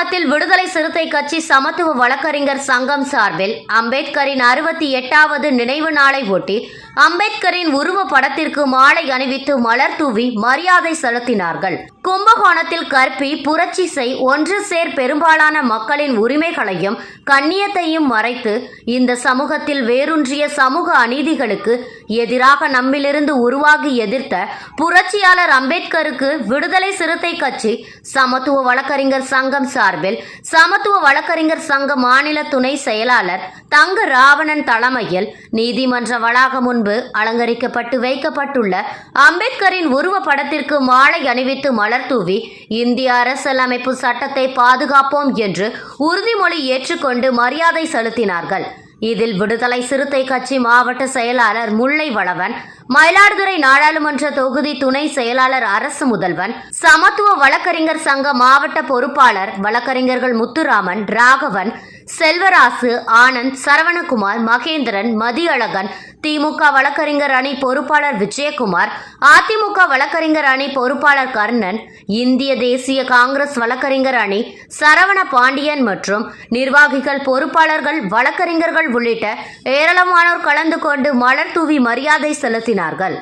கும்பகோணத்தில் விடுதலை சிறுத்தை கட்சி சமத்துவ வழக்கறிஞர் சங்கம் சார்பில் அம்பேத்கரின் அறுபத்தி எட்டாவது நினைவு நாளை ஒட்டி அம்பேத்கரின் உருவ படத்திற்கு மாலை அணிவித்து மலர் தூவி மரியாதை செலுத்தினார்கள். கும்பகோணத்தில் கற்பி புரட்சிசை ஒன்று சேர் பெரும்பாலான மக்களின் உரிமைகளையும் கண்ணியத்தையும் மறைத்து இந்த சமூகத்தில் வேரூன்றிய சமூக அநீதிகளுக்கு எதிராக நம்மிலிருந்து உருவாகி எதிர்த்த புரட்சியாளர் அம்பேத்கருக்கு விடுதலை சிறுத்தை கட்சி சமத்துவ வழக்கறிஞர் சங்கம் சார்பில் சமத்துவ வழக்கறிஞர் சங்க மாநில துணை செயலாளர் தங்க ராவணன் தலைமையில் நீதிமன்ற வளாகம் முன்பு அலங்கரிக்கப்பட்டு வைக்கப்பட்டுள்ள அம்பேத்கரின் உருவ படத்திற்கு மாலை அணிவித்து மலர் தூவி இந்திய அரசியலமைப்பு சட்டத்தை பாதுகாப்போம் என்று உறுதிமொழி ஏற்றுக்கொண்டு மரியாதை செலுத்தினார்கள். இதில் விடுதலை சிறுத்தை கட்சி மாவட்ட செயலாளர் முல்லை வளவன் மயிலாடுதுறை நாடாளுமன்ற தொகுதி துணை செயலாளர் அரசு முதல்வன் சமத்துவ வழக்கறிஞர் சங்க மாவட்ட பொறுப்பாளர் வழக்கறிஞர்கள் முத்துராமன் ராகவன் செல்வராசு ஆனந்த் சரவணகுமார் மகேந்திரன் மதியழகன் திமுக வழக்கறிஞர் அணி பொறுப்பாளர் விஜயகுமார் அதிமுக வழக்கறிஞர் அணி பொறுப்பாளர் கர்ணன் இந்திய தேசிய காங்கிரஸ் வழக்கறிஞர் அணி சரவண பாண்டியன் மற்றும் நிர்வாகிகள் பொறுப்பாளர்கள் வழக்கறிஞர்கள் உள்ளிட்ட ஏராளமானோர் கலந்து கொண்டு மலர் தூவி மரியாதை செலுத்தினார்கள்.